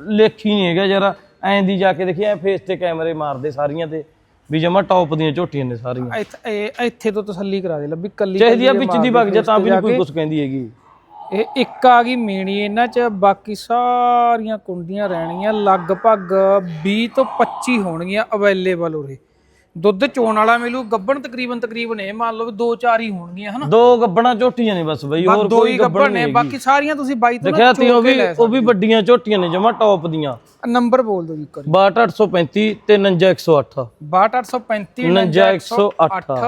ਲੇਖ ਹੀ ਨਹੀਂ ਹੈਗਾ ਯਾਰ। ਐਂ ਦੀ ਜਾ ਕੇ ਦੇਖੀ ਐ ਫੇਸ ਤੇ ਕੈਮਰੇ ਮਾਰਦੇ ਸਾਰੀਆਂ ਤੇ ਵੀ ਜਮਾ ਟੌਪ ਦੀਆਂ ਝੋਟੀਆਂ ਨੇ ਸਾਰੀਆਂ। ਇੱਥ- ਇਹ- ਇੱਥੇ ਤੋਂ ਤਸੱਲੀ ਕਰਾ ਦੇ ਲੱਭੀ ਕੱਲੀ ਚਾਹੀਦੀ ਆ ਕੱਲੀ ਵਿੱਚ ਦੀ ਵਗ ਜਾ ਤਾਂ ਵੀ ਨਹੀਂ ਕੋਈ ਕੁਝ ਕਹਿੰਦੀ ਹੈਗੀ। ਇਹ ਇੱਕ ਆ ਗਈ ਮੀਣੀ ਇਹਨਾਂ ਚ ਬਾਕੀ ਸਾਰੀਆਂ ਕੁੰਡੀਆਂ ਰਹਿਣੀਆਂ ਲਗਭਗ 20 ਤੋਂ 25 ਹੋਣਗੀਆਂ ਅਵੇਲੇਬਲ ਉਰੇ। ਦੁੱਧ ਚੋਣ ਵਾਲਾ ਮਿਲੂ ਗੱਬਣ ਤਕਰੀਬਨ ਤਕਰੀਬਨ ਇਹ ਮੰਨ ਲਓ ਦੋ ਚਾਰ ਹੀ ਹੋਣਗੀਆਂ ਹਨਾ? ਦੋ ਗੱਬਣਾ ਝੋਟੀਆਂ ਨੇ ਬਸ ਬਈ ਹੋਰ ਦੋ ਕੋਈ ਹੀ ਗੱਬਣ ਗੱਬਣ ਨਹੀਂ ਨੇ ਬਾਕੀ ਸਾਰੀਆਂ ਤੁਸੀਂ ਬਾਈ ਤੋਂ ਦੇਖਿਆ ਤੀ ਉਹ ਵੀ ਉਹ ਵੀ ਵੱਡੀਆਂ ਝੋਟੀਆਂ ਨੇ ਜਮਾ ਟੌਪ ਦੀਆਂ। ਨੰਬਰ ਬੋਲ ਦਿਓ ਜੀ ਇੱਕ ਵਾਰੀ। 62835 ਤੇ 59808 62835 59108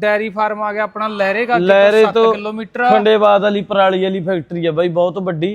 ਡੈਰੀ ਫਾਰਮ ਆ ਗਿਆ ਆਪਣਾ ਲਹਿਰੇਗਾ ਲਹਿਰੇ 7 ਤੋਂ ਕਿਲੋਮੀਟਰ। ਖੰਡੇਬਾਦ ਵਾਲੀ ਪਰਾਲੀ ਵਾਲੀ ਫੈਕਟਰੀ ਆ ਬਾਈ ਬਹੁਤ ਵੱਡੀ।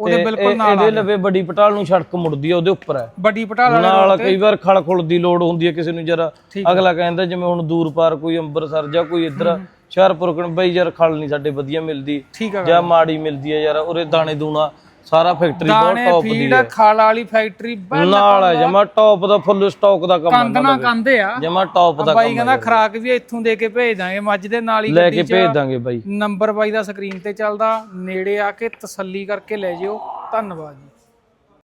ਉਹਦੇ ਬਿਲਕੁਲ ਨਾਲ ਇਹਦੇ ਲਵੇ ਵੱਡੀ ਪਟਾਲ ਨੂੰ ਸੜਕ ਮੁੜਦੀ ਆ ਉਹਦੇ ਉੱਪਰ। ਹੈ ਵੱਡੀ ਪਟਾਲਾ ਨਾਲ ਕਈ ਵਾਰ ਖਲ ਖੁਲ ਦੀ ਲੋੜ ਹੁੰਦੀ ਹੈ ਕਿਸੇ ਨੂੰ ਜਰਾ। ਅਗਲਾ ਕਹਿੰਦਾ ਜਿਵੇਂ ਹੁਣ ਦੂਰ ਪਾਰ ਕੋਈ ਅੰਮ੍ਰਿਤਸਰ ਜਾਂ ਕੋਈ ਇੱਧਰ ਹੁਸ਼ਿਆਰਪੁਰ ਕਣ ਬਈ ਯਾਰ ਖਲ ਨਹੀਂ ਸਾਡੇ ਵਧੀਆ ਮਿਲਦੀ। ਜਾਂ ਮਾੜੀ ਮਿਲਦੀ ਹੈ ਯਾਰ ਉਰੇ ਦਾਣੇ ਦੂਣਾ ਸਾਰਾ ਫੈਕਟਰੀ ਬਹੁਤ ਦਾਣੇ ਟੌਪ ਦੀ ਫੀਡ ਹੈ ਖਾਲ ਵਾਲੀ ਫੈਕਟਰੀ ਨਾਲ ਹੈ ਜਮਾ ਟੌਪ ਦਾ ਫੁੱਲ ਸਟਾਕ ਦਾ ਕੰਮ ਕੰਦ ਨਾ ਕੰਦੇ ਆ। ਜਮਾ ਟੌਪ ਦਾ ਬਾਈ ਕੰਮ ਕਹਿੰਦਾ ਖਰਾਕ ਵੀ ਇੱਥੋਂ ਦੇ ਕੇ ਭੇਜ ਦਾਂਗੇ ਮੱਝ ਦੇ ਨਾਲ ਹੀ ਲੈ ਕੇ ਭੇਜ ਦਾਂਗੇ ਬਾਈ। ਨੰਬਰ ਬਾਈ ਦਾ ਸਕਰੀਨ ਤੇ ਚੱਲਦਾ। ਨੇੜੇ ਆ ਕੇ ਤਸੱਲੀ ਕਰਕੇ ਲੈ ਜਿਓ। ਧੰਨਵਾਦ ਜੀ।